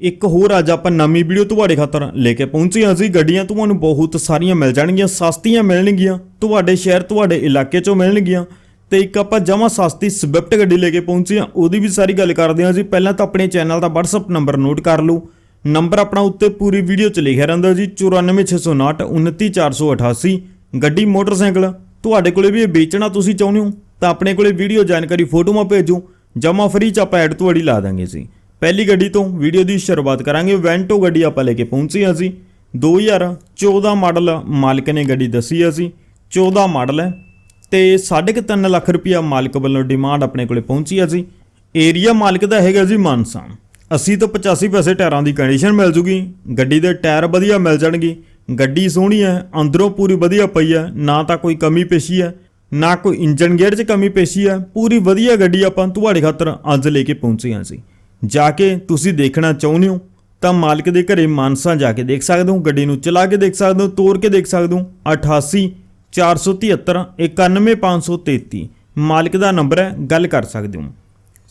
ਇੱਕ ਹੋਰ ਅੱਜ ਆਪਾਂ ਨਵੀਂ ਵੀਡੀਓ ਤੁਹਾਡੇ ਖਾਤਰ ਲੈ ਕੇ ਪਹੁੰਚੇ ਹਾਂ ਅਸੀਂ ਗੱਡੀਆਂ ਤੁਹਾਨੂੰ ਬਹੁਤ ਸਾਰੀਆਂ ਮਿਲ ਜਾਣਗੀਆਂ, ਸਸਤੀਆਂ ਮਿਲਣਗੀਆਂ। ਤੁਹਾਡੇ ਸ਼ਹਿਰ, ਤੁਹਾਡੇ ਇਲਾਕੇ 'ਚੋਂ ਮਿਲਣਗੀਆਂ। ਤੇ ਇੱਕ ਆਪਾਂ ਜਮਾ ਸਸਤੀ ਸਵਿਫਟ ਗੱਡੀ ਲੈ ਕੇ ਪਹੁੰਚੇ ਹਾਂ, ਉਹਦੀ ਵੀ ਸਾਰੀ ਗੱਲ ਕਰਦੇ ਹਾਂ ਜੀ। ਪਹਿਲਾਂ ਤਾਂ ਆਪਣੇ ਚੈਨਲ ਦਾ WhatsApp ਨੰਬਰ ਨੋਟ ਕਰ ਲਓ। ਨੰਬਰ ਆਪਣਾ ਉੱਤੇ ਪੂਰੀ ਵੀਡੀਓ 'ਚ ਲਿਖਿਆ ਰਹਿੰਦਾ ਜੀ 94659 29488 ਗੱਡੀ, ਮੋਟਰਸਾਈਕਲ, ਤੁਹਾਡੇ ਕੋਲੇ ਵੀ ਇਹ ਵੇਚਣਾ ਤੁਸੀਂ ਚਾਹੁੰਦੇ ਹੋ, ਤਾਂ ਆਪਣੇ ਕੋਲੇ ਵੀਡੀਓ ਜਾਣਕਾਰੀ ਫੋਟੋਆਂ ਭੇਜੋ। ਜਮਾ ਫਰੀ ਚ ਆਪਾਂ ਐਡ ਤੁਹਾਡੀ ਲਾ ਦਾਂਗੇ ਜੀ। ਪਹਿਲੀ ਗੱਡੀ ਤੋਂ ਵੀਡੀਓ ਦੀ ਸ਼ੁਰੂਆਤ ਕਰਾਂਗੇ। ਵੈਂਟੋ ਗੱਡੀ ਆਪਾਂ ਲੈ ਕੇ ਪਹੁੰਚੇ ਹਾਂ ਅਸੀਂ। 2014 ਮਾਡਲ ਮਾਲਕ ਨੇ ਗੱਡੀ ਦੱਸੀ ਹੈ ਅਸੀਂ। 14 ਮਾਡਲ ਹੈ ਤੇ 3.5 ਲੱਖ ਰੁਪਇਆ ਮਾਲਕ ਵੱਲੋਂ ਡਿਮਾਂਡ ਆਪਣੇ ਕੋਲੇ ਪਹੁੰਚੀ ਹੈ ਏਰੀਆ ਮਾਲਕ ਦਾ ਹੈਗਾ ਜੀ ਮਾਨਸਾ। 80 ਤੋਂ 85 ਪੈਸੇ ਟਾਇਰਾਂ ਦੀ ਕੰਡੀਸ਼ਨ ਮਿਲ ਜੂਗੀ। ਗੱਡੀ ਦੇ ਟਾਇਰ ਵਧੀਆ ਮਿਲ ਜਾਣਗੇ। ਗੱਡੀ ਸੋਹਣੀ ਹੈ, ਅੰਦਰੋਂ ਪੂਰੀ ਵਧੀਆ ਪਈ ਹੈ। ਨਾ ਤਾਂ ਕੋਈ ਕਮੀ ਪੇਸ਼ੀ ਹੈ, ਨਾ ਕੋਈ ਇੰਜਨ ਗੇਅਰ 'ਚ ਕਮੀ ਪੇਸ਼ੀ ਹੈ। ਪੂਰੀ ਵਧੀਆ ਗੱਡੀ ਆਪਾਂ ਤੁਹਾਡੇ ਖਾਤਰ ਅੱਜ ਲੈ ਕੇ ਪਹੁੰਚੇ ਹਾਂ ਸੀ ਜਾ ਕੇ ਤੁਸੀਂ ਦੇਖਣਾ ਚਾਹੁੰਦੇ ਹੋ, ਤਾਂ ਮਾਲਕ ਦੇ ਘਰੇ ਮਾਨਸਾ ਜਾ ਕੇ ਦੇਖ ਸਕਦੇ ਹੋ, ਗੱਡੀ ਨੂੰ ਚਲਾ ਕੇ ਦੇਖ ਸਕਦੇ ਹੋ ਤੋੜ ਕੇ ਦੇਖ ਸਕਦੇ ਹੋ 88 473 91533 ਮਾਲਕ ਦਾ ਨੰਬਰ ਹੈ, ਗੱਲ ਕਰ ਸਕਦੇ ਹੋ।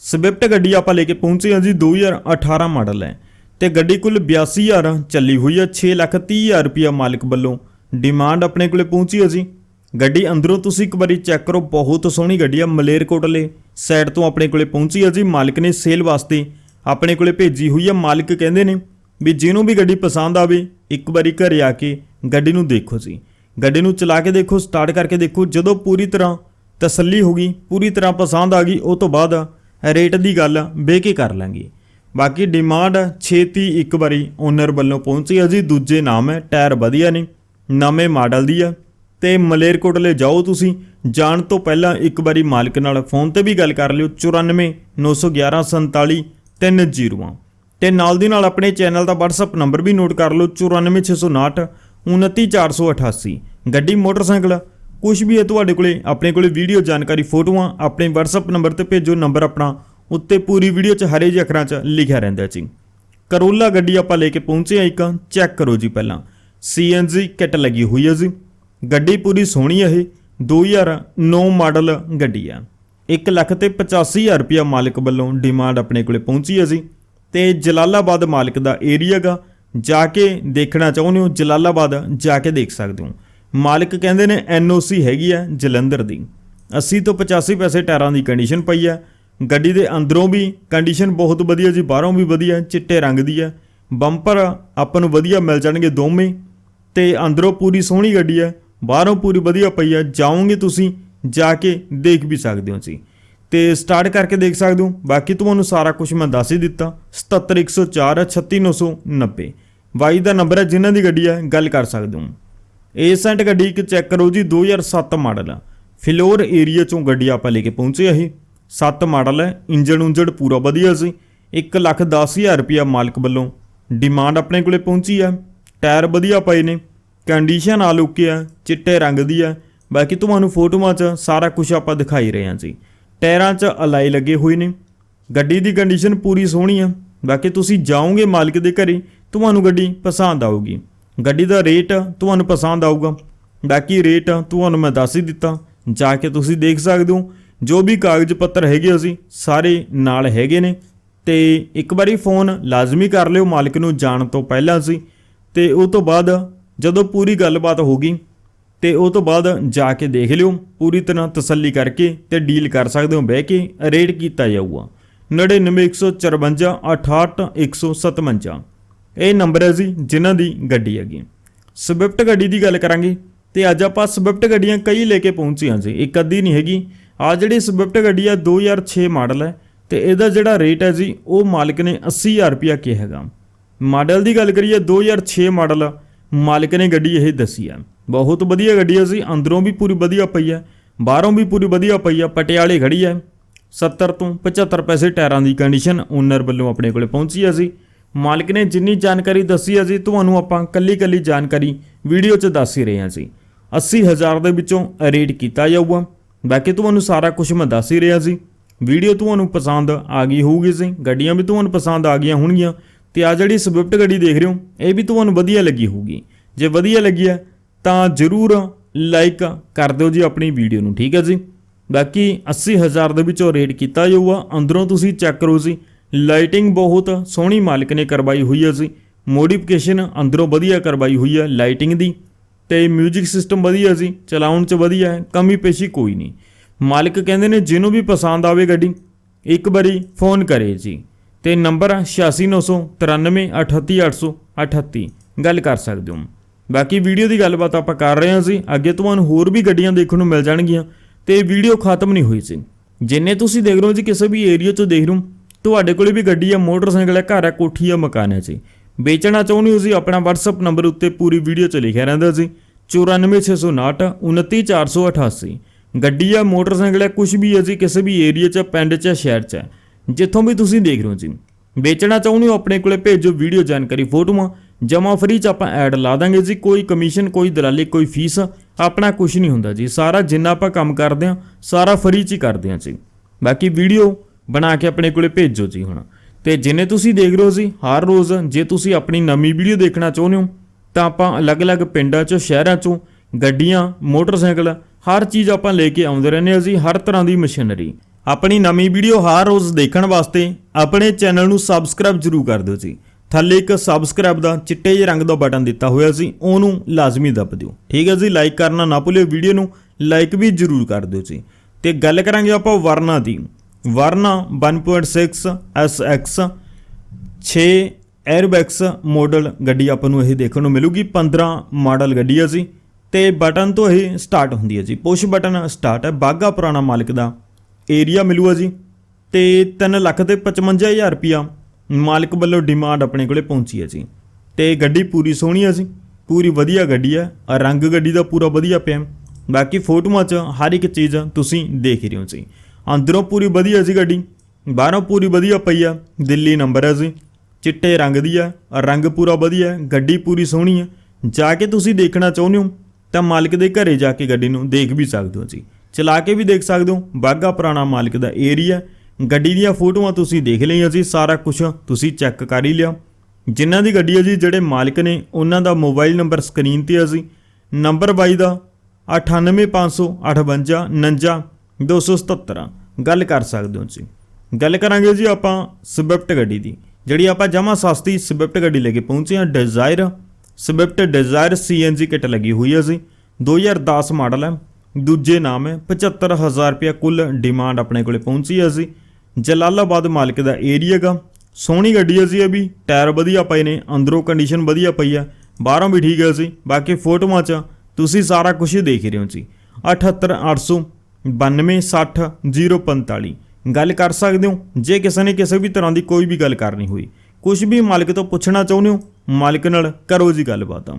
ਸਵਿਫਟ ਗੱਡੀ ਆਪਾਂ ਲੈ ਕੇ ਪਹੁੰਚੇ ਹਾਂ ਜੀ 2018 ਮਾਡਲ ਹੈ। ਤੇ ਗੱਡੀ ਕੁੱਲ 82000 ਚੱਲੀ ਹੋਈ ਹੈ 6 ਲੱਖ 30000 ਰੁਪਇਆ ਮਾਲਕ ਵੱਲੋਂ ਡਿਮਾਂਡ ਆਪਣੇ ਕੋਲੇ ਪਹੁੰਚੀ ਹੈ ਜੀ। ਗੱਡੀ ਅੰਦਰੋਂ ਤੁਸੀਂ ਇੱਕ ਵਾਰੀ ਚੈੱਕ ਕਰੋ, ਬਹੁਤ ਸੋਹਣੀ ਗੱਡੀ ਆ ਮਲੇਰਕੋਟਲੇ ਸਾਈਡ ਤੋਂ ਆਪਣੇ ਕੋਲੇ ਪਹੁੰਚੀ ਹੈ ਜੀ। ਮਾਲਕ ਨੇ ਸੇਲ ਵਾਸਤੇ ਆਪਣੇ ਕੋਲੇ ਭੇਜੀ ਹੋਈ ਆ ਮਾਲਕ ਕਹਿੰਦੇ ਨੇ ਵੀ ਜਿਹਨੂੰ ਵੀ ਗੱਡੀ ਪਸੰਦ ਆਵੇ, ਇੱਕ ਵਾਰੀ ਘਰੇ ਆ ਕੇ ਗੱਡੀ ਨੂੰ ਦੇਖੋ ਜੀ। ਗੱਡੀ ਨੂੰ ਚਲਾ ਕੇ ਦੇਖੋ ਸਟਾਰਟ ਕਰਕੇ ਦੇਖੋ, ਜਦੋਂ ਪੂਰੀ ਤਰ੍ਹਾਂ ਤਸੱਲੀ ਹੋ ਗਈ, ਪੂਰੀ ਤਰ੍ਹਾਂ ਪਸੰਦ ਆ ਗਈ, ਉਹ ਤੋਂ ਬਾਅਦ ਰੇਟ ਦੀ ਗੱਲ ਬੇ ਕੇ ਕਰ ਲਾਂਗੇ। ਬਾਕੀ ਡਿਮਾਂਡ ਛੇਤੀ ਇੱਕ ਵਾਰੀ ਓਨਰ ਵੱਲੋਂ ਪਹੁੰਚੀ ਹੈ ਜੀ। ਦੂਜੇ ਨਾਮ ਹੈ, ਟਾਇਰ ਵਧੀਆ ਨੇ, ਨਵੇਂ ਮਾਡਲ ਦੀ ਆ। ਤੇ ਮਲੇਰਕੋਟਲੇ ਜਾਓ ਤੁਸੀਂ, ਜਾਣ ਤੋਂ ਪਹਿਲਾਂ ਇੱਕ ਵਾਰੀ ਮਾਲਕ ਨਾਲ ਫੋਨ ਤੇ ਵੀ ਗੱਲ ਕਰ ਲਿਓ। 94 911 47 301 ਤੇ ਨਾਲ ਦੀ ਨਾਲ ਆਪਣੇ ਚੈਨਲ ਦਾ WhatsApp ਨੰਬਰ ਵੀ ਨੋਟ ਕਰ ਲਓ 94659 29488 ਗੱਡੀ, ਮੋਟਰਸਾਈਕਲ ਕੁਝ ਵੀ ਹੈ ਤੁਹਾਡੇ ਕੋਲੇ, ਆਪਣੇ ਕੋਲੇ ਵੀਡੀਓ ਜਾਣਕਾਰੀ, ਫੋਟੋਆਂ, ਆਪਣੇ WhatsApp ਨੰਬਰ ਤੇ ਭੇਜੋ ਨੰਬਰ ਆਪਣਾ। ਉੱਤੇ ਪੂਰੀ ਵੀਡੀਓ 'ਚ ਹਰੇ ਜਿਹੇ ਅੱਖਰਾਂ 'ਚ ਲਿਖਿਆ ਰਹਿੰਦਾ ਜੀ। ਕਰੋਲਾ ਗੱਡੀ ਆਪਾਂ ਲੈ ਕੇ ਪਹੁੰਚੇ ਆ ਇੱਕ, ਚੈੱਕ ਕਰੋ ਜੀ ਪਹਿਲਾਂ। CNG ਕਿੱਟ ਲੱਗੀ ਹੋਈ ਹੈ ਜੀ। ਗੱਡੀ ਪੂਰੀ ਸੋਹਣੀ ਹੈ ਇਹ 2009 ਮਾਡਲ ਗੱਡੀ ਆ 1 ਲੱਖ ਤੇ 85000 ਰੁਪਇਆ ਮਾਲਕ ਵੱਲੋਂ ਡਿਮਾਂਡ ਆਪਣੇ ਕੋਲੇ ਪਹੁੰਚੀ ਹੈ ਜੀ। ਤੇ ਜਲਾਲਾਬਾਦ ਮਾਲਕ ਦਾ ਏਰੀਆ ਗਾ ਜਾ ਕੇ ਦੇਖਣਾ ਚਾਹੁੰਦੇ ਹੋ, ਜਲਾਲਾਬਾਦ ਜਾ ਕੇ ਦੇਖ ਸਕਦੇ ਹੋ। ਮਾਲਕ ਕਹਿੰਦੇ ਨੇ NOC ਹੈਗੀ ਆ ਜਲੰਧਰ ਦੀ। 80 ਤੋਂ 85 ਪੈਸੇ ਟਾਇਰਾਂ ਦੀ ਕੰਡੀਸ਼ਨ ਪਈ ਆ ਗੱਡੀ ਦੇ ਅੰਦਰੋਂ ਵੀ ਕੰਡੀਸ਼ਨ ਬਹੁਤ ਵਧੀਆ ਜੀ, ਬਾਹਰੋਂ ਵੀ ਵਧੀਆ, ਚਿੱਟੇ ਰੰਗ ਦੀ ਆ ਬੰਪਰ ਆਪਾਂ ਨੂੰ ਵਧੀਆ ਮਿਲ ਜਾਣਗੇ ਦੋਵੇਂ। ਤੇ ਅੰਦਰੋਂ ਪੂਰੀ ਸੋਹਣੀ ਗੱਡੀ ਹੈ। ਬਾਹਰੋਂ ਪੂਰੀ ਵਧੀਆ ਪਈ ਹੈ। ਜਾਓਗੇ ਤੁਸੀਂ ਜਾ ਕੇ ਦੇਖ ਵੀ ਸਕਦੇ ਹੋ ਜੀ ਤੇ ਸਟਾਰਟ ਕਰਕੇ ਦੇਖ ਸਕਦੇ ਹੋ। ਬਾਕੀ ਤੁਹਾਨੂੰ ਸਾਰਾ ਕੁਝ ਮੈਂ ਦੱਸ ਹੀ ਦਿੱਤਾ। 77104 36990 ਵਾਈ ਦਾ ਨੰਬਰ ਹੈ, ਜਿਨ੍ਹਾਂ ਦੀ ਗੱਡੀ ਹੈ, ਗੱਲ ਕਰ ਸਕਦੇ ਹੋ। ਏਸੈਂਟ ਗੱਡੀ ਇੱਕ ਚੈੱਕ ਕਰੋ ਜੀ 2007 ਮਾਡਲ ਆ। ਫਿਲੋਰ ਏਰੀਆ ਚੋਂ ਗੱਡੀ ਆਪਾਂ ਲੈ ਕੇ ਪਹੁੰਚੇ ਆ ਇਹ। 7 ਮਾਡਲ ਹੈ, ਇੰਜਣ ਉਂਜੜ ਪੂਰਾ ਵਧੀਆ ਸੀ। 1 ਲੱਖ 10000 ਰੁਪਇਆ ਮਾਲਕ ਵੱਲੋਂ ਡਿਮਾਂਡ ਆਪਣੇ ਕੋਲੇ ਪਹੁੰਚੀ ਆ। ਟਾਇਰ ਵਧੀਆ ਪਏ ਨੇ। ਕੰਡੀਸ਼ਨ ਆ ਲੁੱਕੇ ਆ ਚਿੱਟੇ ਰੰਗ ਦੀ ਆ। ਬਾਕੀ ਤੁਹਾਨੂੰ ਫੋਟੋਆਂ 'ਚ ਸਾਰਾ ਕੁਝ ਆਪਾਂ ਦਿਖਾਈ ਰਹੇ ਹਾਂ ਜੀ ਟਾਇਰਾਂ 'ਚ ਅਲਾਈ ਲੱਗੇ ਹੋਏ ਨੇ। ਗੱਡੀ ਦੀ ਕੰਡੀਸ਼ਨ ਪੂਰੀ ਸੋਹਣੀ ਆ। ਬਾਕੀ ਤੁਸੀਂ ਜਾਓਗੇ ਮਾਲਕ ਦੇ ਘਰੇ, ਤੁਹਾਨੂੰ ਗੱਡੀ ਪਸੰਦ ਆਊਗੀ। ਗੱਡੀ ਦਾ ਰੇਟ ਤੁਹਾਨੂੰ ਪਸੰਦ ਆਊਗਾ। ਬਾਕੀ ਰੇਟ ਤੁਹਾਨੂੰ ਮੈਂ ਦੱਸ ਹੀ ਦਿੱਤਾ। ਜਾ ਕੇ ਤੁਸੀਂ ਦੇਖ ਸਕਦੇ ਹੋ। ਜੋ ਵੀ ਕਾਗਜ਼ ਪੱਤਰ ਹੈਗੇ ਅਸੀਂ, ਸਾਰੇ ਨਾਲ ਹੈਗੇ ਨੇ। ਤੇ ਇੱਕ ਵਾਰੀ ਫੋਨ ਲਾਜ਼ਮੀ ਕਰ ਲਿਓ ਮਾਲਕ ਨੂੰ ਜਾਣ ਤੋਂ ਪਹਿਲਾਂ ਸੀ ਤੇ ਉਹ ਤੋਂ ਬਾਅਦ ਜਦੋਂ ਪੂਰੀ ਗੱਲਬਾਤ ਹੋ ਗਈ ਤੇ ਉਹ ਤੋਂ ਬਾਅਦ ਜਾ ਕੇ ਦੇਖ ਲਿਓ, ਪੂਰੀ ਤਰ੍ਹਾਂ ਤਸੱਲੀ ਕਰਕੇ ਤੇ ਡੀਲ ਕਰ ਸਕਦੇ ਹੋ, ਬਹਿ ਕੇ ਰੇਟ ਕੀਤਾ ਜਾਊਗਾ। 99154 68157 ਇਹ ਨੰਬਰ ਹੈ ਜੀ, ਜਿਨ੍ਹਾਂ ਦੀ ਗੱਡੀ ਹੈਗੀ ਸਵਿਫਟ ਗੱਡੀ ਦੀ ਗੱਲ ਕਰਾਂਗੇ, ਤੇ ਅੱਜ ਆਪਾਂ ਸਵਿਫਟ ਗੱਡੀਆਂ ਕਈ ਲੈ ਕੇ ਪਹੁੰਚੇ ਹਾਂ ਜੀ, ਇੱਕ ਅੱਧੀ ਨਹੀਂ ਹੈਗੀ। ਆ ਜਿਹੜੀ ਸਵਿਫਟ ਗੱਡੀ ਆ 2006 ਮਾਡਲ ਹੈ, ਤੇ ਇਹਦਾ ਜਿਹੜਾ ਰੇਟ ਹੈ ਜੀ, ਉਹ ਮਾਲਕ ਨੇ 80000 ਰੁਪਇਆ ਕਿਹਾ ਹੈਗਾ। ਮਾਡਲ ਦੀ ਗੱਲ ਕਰੀਏ 2006 ਮਾਡਲ ਮਾਲਕ ਨੇ ਗੱਡੀ ਇਹ ਦੱਸੀ ਆ। ਬਹੁਤ ਵਧੀਆ ਗੱਡੀ ਹੈ ਜੀ ਅੰਦਰੋਂ ਵੀ ਪੂਰੀ ਵਧੀਆ ਪਈ ਹੈ ਬਾਹਰੋਂ ਵੀ ਪੂਰੀ ਵਧੀਆ ਪਈ ਹੈ ਪਟਿਆਲੇ ਖੜੀ ਹੈ 70 ਤੋਂ 75 ਪੈਸੇ ਟਾਇਰਾਂ ਦੀ ਕੰਡੀਸ਼ਨ ਓਨਰ ਵੱਲੋਂ ਆਪਣੇ ਕੋਲੇ ਪਹੁੰਚੀ ਹੈ ਸੀ। ਮਾਲਕ ਨੇ ਜਿੰਨੀ ਜਾਣਕਾਰੀ ਦੱਸੀ ਹੈ ਜੀ, ਤੁਹਾਨੂੰ ਆਪਾਂ ਕੱਲੀ ਕੱਲੀ ਜਾਣਕਾਰੀ ਵੀਡੀਓ 'ਚ ਦੱਸ ਹੀ ਰਹੇ ਹਾਂ ਜੀ। 80000 ਦੇ ਵਿੱਚੋਂ ਰੇਟ ਕੀਤਾ ਜਾਊਗਾ। ਬਾਕੀ ਤੁਹਾਨੂੰ ਸਾਰਾ ਕੁਝ ਮੈਂ ਦੱਸ ਹੀ ਰਿਹਾ ਸੀ ਵੀਡੀਓ ਤੁਹਾਨੂੰ ਪਸੰਦ ਆ ਗਈ ਹੋਊਗੀ ਜੀ, ਗੱਡੀਆਂ ਵੀ ਤੁਹਾਨੂੰ ਪਸੰਦ ਆ ਗਈਆਂ ਹੋਣਗੀਆਂ, ਤੇ ਆ ਜਿਹੜੀ ਸਵਿਫਟ ਗੱਡੀ ਦੇਖ ਰਹੇ ਹੋ, ਇਹ ਵੀ ਤੁਹਾਨੂੰ ਵਧੀਆ ਲੱਗੀ ਹੋਊਗੀ। ਜੇ ਵਧੀਆ ਲੱਗੀ ਹੈ ਤਾਂ ਜਰੂਰ ਲਾਈਕ ਕਰ ਦਿਓ ਜੀ ਆਪਣੀ ਵੀਡੀਓ ਨੂੰ, ਠੀਕ ਹੈ ਜੀ? ਬਾਕੀ 80000 ਦੇ ਵਿੱਚੋਂ ਰੇਟ ਕੀਤਾ ਜਾਊਗਾ। ਅੰਦਰੋਂ ਤੁਸੀਂ ਚੈੱਕ ਕਰੋ ਜੀ ਲਾਈਟਿੰਗ ਬਹੁਤ ਸੋਹਣੀ ਮਾਲਕ ਨੇ ਕਰਵਾਈ ਹੋਈ ਹੈ ਜੀ। ਮੋਡੀਫਿਕੇਸ਼ਨ ਅੰਦਰੋਂ ਵਧੀਆ ਕਰਵਾਈ ਹੋਈ ਹੈ ਲਾਈਟਿੰਗ ਦੀ। ਤੇ 뮤직 ਸਿਸਟਮ ਵਧੀਆ ਸੀ ਚਲਾਉਣ ਚ ਵਧੀਆ ਹੈ, ਕਮੀ ਪੇਸ਼ੀ ਕੋਈ ਨਹੀਂ। ਮਾਲਕ ਕਹਿੰਦੇ ਨੇ, ਜਿਹਨੂੰ ਵੀ ਪਸੰਦ ਆਵੇ ਗੱਡੀ, ਇੱਕ ਵਾਰੀ ਫੋਨ ਕਰੇ ਜੀ। ਤੇ ਨੰਬਰ 8699938838 ਗੱਲ ਕਰ ਸਕਦੇ ਹੋ। ਬਾਕੀ ਵੀਡੀਓ ਦੀ ਗੱਲਬਾਤ ਆਪਾਂ ਕਰ ਰਹੇ ਹਾਂ ਜੀ। ਅੱਗੇ ਤੁਹਾਨੂੰ ਹੋਰ ਵੀ ਗੱਡੀਆਂ ਦੇਖਣ ਨੂੰ ਮਿਲ ਜਾਣਗੀਆਂ ਤੇ ਇਹ ਵੀਡੀਓ ਖਤਮ ਨਹੀਂ ਹੋਈ ਸੀ। ਜਿੰਨੇ ਤੁਸੀਂ ਦੇਖ ਰਹੇ ਹੋ ਜੀ, ਕਿਸੇ ਵੀ ਏਰੀਆ 'ਚ ਦੇਖ ਰਹੇ ਹੋ, ਤੁਹਾਡੇ ਕੋਲੇ ਵੀ ਗੱਡੀ ਆ, ਮੋਟਰਸਾਈਕਲ ਹੈ ਘਰ ਹੈ ਕੋਠੀ ਆ, ਮਕਾਨ ਹੈ ਜੀ। ਵੇਚਣਾ ਚਾਹੁੰਦੇ ਹੋ ਜੀ, ਆਪਣਾ WhatsApp ਨੰਬਰ ਉੱਤੇ ਪੂਰੀ ਵੀਡੀਓ 'ਚ ਲਿਖਿਆ ਰਹਿੰਦਾ ਜੀ। 94659 29488 ਗੱਡੀ ਆ, ਮੋਟਰਸਾਈਕਲ ਹੈ ਕੁਝ ਵੀ ਹੈ ਜੀ, ਕਿਸੇ ਵੀ ਏਰੀਆ 'ਚ, ਪਿੰਡ 'ਚ, ਸ਼ਹਿਰ 'ਚ। ਹੈ। ਜਿੱਥੋਂ ਵੀ ਤੁਸੀਂ ਦੇਖ ਰਹੇ ਹੋ ਜੀ। ਵੇਚਣਾ ਚਾਹੁੰਦੇ ਹੋ, ਆਪਣੇ ਕੋਲੇ ਭੇਜੋ ਵੀਡੀਓ ਜਾਣਕਾਰੀ ਫੋਟੋਆਂ। ਜਮਾ ਫਰੀ 'ਚ ਆਪਾਂ ਐਡ ਲਾ ਦਾਂਗੇ ਜੀ, ਕੋਈ ਕਮਿਸ਼ਨ ਕੋਈ ਦਲਾਲੀ, ਕੋਈ ਫੀਸ ਆਪਣਾ ਕੁਝ ਨਹੀਂ ਹੁੰਦਾ ਜੀ। ਸਾਰਾ ਜਿੰਨਾ ਆਪਾਂ ਕੰਮ ਕਰਦੇ ਹਾਂ, ਸਾਰਾ ਫਰੀ 'ਚ ਹੀ ਕਰਦੇ ਹਾਂ ਜੀ। ਬਾਕੀ ਵੀਡੀਓ ਬਣਾ ਕੇ ਆਪਣੇ ਕੋਲੇ ਭੇਜੋ ਜੀ ਹੁਣ। ਤੇ ਜਿੰਨੇ ਤੁਸੀਂ ਦੇਖ ਰਹੇ ਹੋ ਜੀ, ਹਰ ਰੋਜ਼ ਜੇ ਤੁਸੀਂ ਆਪਣੀ ਨਵੀਂ ਵੀਡੀਓ ਦੇਖਣਾ ਚਾਹੁੰਦੇ ਹੋ, ਤਾਂ ਆਪਾਂ ਅਲੱਗ-ਅਲੱਗ ਪਿੰਡਾਂ 'ਚੋਂ, ਸ਼ਹਿਰਾਂ 'ਚੋਂ ਗੱਡੀਆਂ, ਮੋਟਰਸਾਈਕਲ, ਹਰ ਚੀਜ਼ ਆਪਾਂ ਲੈ ਕੇ ਆਉਂਦੇ ਰਹਿੰਦੇ ਹਾਂ ਜੀ, ਹਰ ਤਰ੍ਹਾਂ ਦੀ ਮਸ਼ੀਨਰੀ। ਆਪਣੀ ਨਵੀਂ ਵੀਡੀਓ ਹਰ ਰੋਜ਼ ਦੇਖਣ ਵਾਸਤੇ ਆਪਣੇ ਚੈਨਲ ਨੂੰ ਸਬਸਕ੍ਰਾਈਬ ਜ਼ਰੂਰ ਕਰ ਦਿਓ ਜੀ। ਥੱਲੇ ਇੱਕ ਸਬਸਕ੍ਰਾਈਬ ਦਾ ਚਿੱਟੇ ਜਿਹੇ ਰੰਗ ਦਾ ਬਟਨ ਦਿੱਤਾ ਹੋਇਆ ਸੀ, ਉਹਨੂੰ ਲਾਜ਼ਮੀ ਦੱਬ ਦਿਓ। ਠੀਕ ਹੈ ਜੀ ਲਾਈਕ ਕਰਨਾ ਨਾ ਭੁੱਲਿਓ ਵੀਡੀਓ ਨੂੰ ਲਾਈਕ ਵੀ ਜ਼ਰੂਰ ਕਰ ਦਿਓ ਜੀ। ਤੇ ਗੱਲ ਕਰਾਂਗੇ ਆਪਾਂ ਵਰਨਾ ਦੀ। ਵਰਨਾ 1.6 SX 6 에ਅਰਬੈਕਸ ਮਾਡਲ ਗੱਡੀ ਆਪਾਂ ਨੂੰ ਇਹ ਦੇਖਣ ਨੂੰ ਮਿਲੂਗੀ 15 ਮਾਡਲ ਗੱਡੀ ਹੈ ਜੀ। ਤੇ ਬਟਨ ਤੋਂ ਇਹ ਸਟਾਰਟ ਹੁੰਦੀ ਹੈ ਜੀ। ਪੁਸ਼ ਬਟਨ ਸਟਾਰਟ ਹੈ ਬਾਗਾ ਪੁਰਾਣਾ ਮਾਲਕ ਦਾ ਏਰੀਆ ਮਿਲੂਗਾ ਜੀ। ਤੇ 3 ਲੱਖ ਤੇ 55000 ਰੁਪਿਆ ਮਾਲਕ ਵੱਲੋਂ ਡਿਮਾਂਡ ਆਪਣੇ ਕੋਲੇ ਪਹੁੰਚੀ ਹੈ ਜੀ। ਤੇ ਗੱਡੀ ਪੂਰੀ ਸੋਹਣੀ ਹੈ ਜੀ। ਪੂਰੀ ਵਧੀਆ ਗੱਡੀ ਹੈ। ਆਹ ਰੰਗ ਗੱਡੀ ਦਾ ਪੂਰਾ ਵਧੀਆ ਪਿਆ। ਬਾਕੀ ਫੋਟੋਆਂ 'ਚ ਹਰ ਇੱਕ ਚੀਜ਼ ਤੁਸੀਂ ਦੇਖ ਰਹੇ ਹੋ ਜੀ। ਅੰਦਰੋਂ ਪੂਰੀ ਵਧੀਆ ਜੀ ਗੱਡੀ। ਬਾਹਰੋਂ ਪੂਰੀ ਵਧੀਆ ਪਈ ਆ। ਦਿੱਲੀ ਨੰਬਰ ਹੈ ਜੀ। ਚਿੱਟੇ ਰੰਗ ਦੀ ਆ। ਰੰਗ ਪੂਰਾ ਵਧੀਆ ਗੱਡੀ ਪੂਰੀ ਸੋਹਣੀ ਹੈ। ਜਾ ਕੇ ਤੁਸੀਂ ਦੇਖਣਾ ਚਾਹੁੰਦੇ ਹੋ, ਤਾਂ ਮਾਲਕ ਦੇ ਘਰੇ ਜਾ ਕੇ ਗੱਡੀ ਨੂੰ ਦੇਖ ਵੀ ਸਕਦੇ ਹੋ ਜੀ। ਚਲਾ ਕੇ ਵੀ ਦੇਖ ਸਕਦੇ ਹੋ। ਬਾਗਾ ਪੁਰਾਣਾ ਮਾਲਕ ਦਾ ਏਰੀਆ ਗੱਡੀ ਦੀਆਂ ਫੋਟੋਆਂ ਤੁਸੀਂ ਦੇਖ ਲਈਆਂ ਜੀ ਸਾਰਾ ਕੁਝ ਤੁਸੀਂ ਚੈੱਕ ਕਰ ਹੀ ਲਿਆ। ਜਿਨ੍ਹਾਂ ਦੀ ਗੱਡੀ ਹੈ ਜੀ, ਜਿਹੜੇ ਮਾਲਕ ਨੇ, ਉਹਨਾਂ ਦਾ ਮੋਬਾਈਲ ਨੰਬਰ ਸਕਰੀਨ ਤੇ ਹੈ ਜੀ। ਨੰਬਰ ਬਾਈ ਦਾ 9858 277 ਗੱਲ ਕਰ ਸਕਦੇ ਹੋ ਜੀ। ਗੱਲ ਕਰਾਂਗੇ ਜੀ ਆਪਾਂ ਸਵਿਫਟ ਗੱਡੀ ਦੀ। ਜਿਹੜੀ ਆਪਾਂ ਜਮਾ ਸਸਤੀ ਸਵਿਫਟ ਗੱਡੀ ਲੈ ਕੇ ਪਹੁੰਚੇ ਹਾਂ, Dzire. Swift Dzire CNG kit ਲੱਗੀ ਹੋਈ ਹੈ ਜੀ। 2010 ਮਾਡਲ ਹੈ। ਦੂਜੇ ਨਾਮ ਹੈ 75000 ਰੁਪਏ ਕੁੱਲ ਡਿਮਾਂਡ ਆਪਣੇ ਕੋਲੇ ਪਹੁੰਚੀ ਹੈ ਜੀ। ਜਲਾਲਾਬਾਦ ਮਾਲਕ ਦਾ ਏਰੀਆ ਗਾ ਸੋਹਣੀ ਗੱਡੀ ਹੈ ਜੀ ਇਹ ਵੀ। ਟਾਇਰ ਵਧੀਆ ਪਏ ਨੇ, ਅੰਦਰੋਂ ਕੰਡੀਸ਼ਨ ਵਧੀਆ ਪਈ ਆ। ਬਾਹਰੋਂ ਵੀ ਠੀਕ ਹੈ ਜੀ। ਬਾਕੀ ਫੋਟੋਆਂ 'ਚ ਤੁਸੀਂ ਸਾਰਾ ਕੁਝ ਦੇਖ ਰਹੇ ਹੋ ਜੀ। 78800 9260 045 ਗੱਲ ਕਰ ਸਕਦੇ ਹੋ, ਜੇ ਕਿਸੇ ਨੇ ਕਿਸੇ ਵੀ ਤਰ੍ਹਾਂ ਦੀ ਕੋਈ ਵੀ ਗੱਲ ਕਰਨੀ ਹੋਈ। ਕੁਝ ਵੀ ਮਾਲਕ ਤੋਂ ਪੁੱਛਣਾ ਚਾਹੁੰਦੇ ਹੋ, ਮਾਲਕ ਨਾਲ ਕਰੋ ਜੀ ਗੱਲਬਾਤ।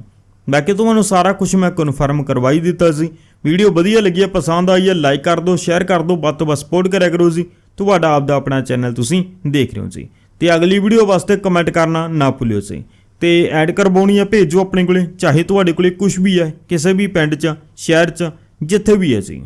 ਬਾਕੀ ਤੁਹਾਨੂੰ ਸਾਰਾ ਕੁਝ ਮੈਂ ਕਨਫਰਮ ਕਰਵਾਈ ਦਿੱਤਾ ਸੀ ਵੀਡੀਓ ਵਧੀਆ ਲੱਗੀ ਹੈ ਪਸੰਦ ਆਈ ਹੈ ਲਾਈਕ ਕਰ ਦਿਓ ਸ਼ੇਅਰ ਕਰ ਦਿਓ, ਵੱਧ ਤੋਂ ਵੱਧ ਸਪੋਰਟ ਕਰਿਆ ਕਰੋ ਜੀ। ਤੁਹਾਡਾ ਆਪਦਾ ਆਪਣਾ ਚੈਨਲ ਤੁਸੀਂ ਦੇਖ ਰਹੇ ਹੋ ਜੀ। ਤੇ ਅਗਲੀ ਵੀਡੀਓ ਵਾਸਤੇ ਕਮੈਂਟ ਕਰਨਾ ਨਾ ਭੁੱਲਿਓ ਜੀ। ਤੇ ਐਡ ਕਰਵਾਉਣੀ ਆ, ਭੇਜੋ ਆਪਣੇ ਕੋਲੇ, ਚਾਹੇ ਤੁਹਾਡੇ ਕੋਲੇ ਕੁਝ ਵੀ ਹੈ ਕਿਸੇ ਵੀ ਪਿੰਡ 'ਚ, ਸ਼ਹਿਰ 'ਚ, ਜਿੱਥੇ ਵੀ ਹੈ ਜੀ।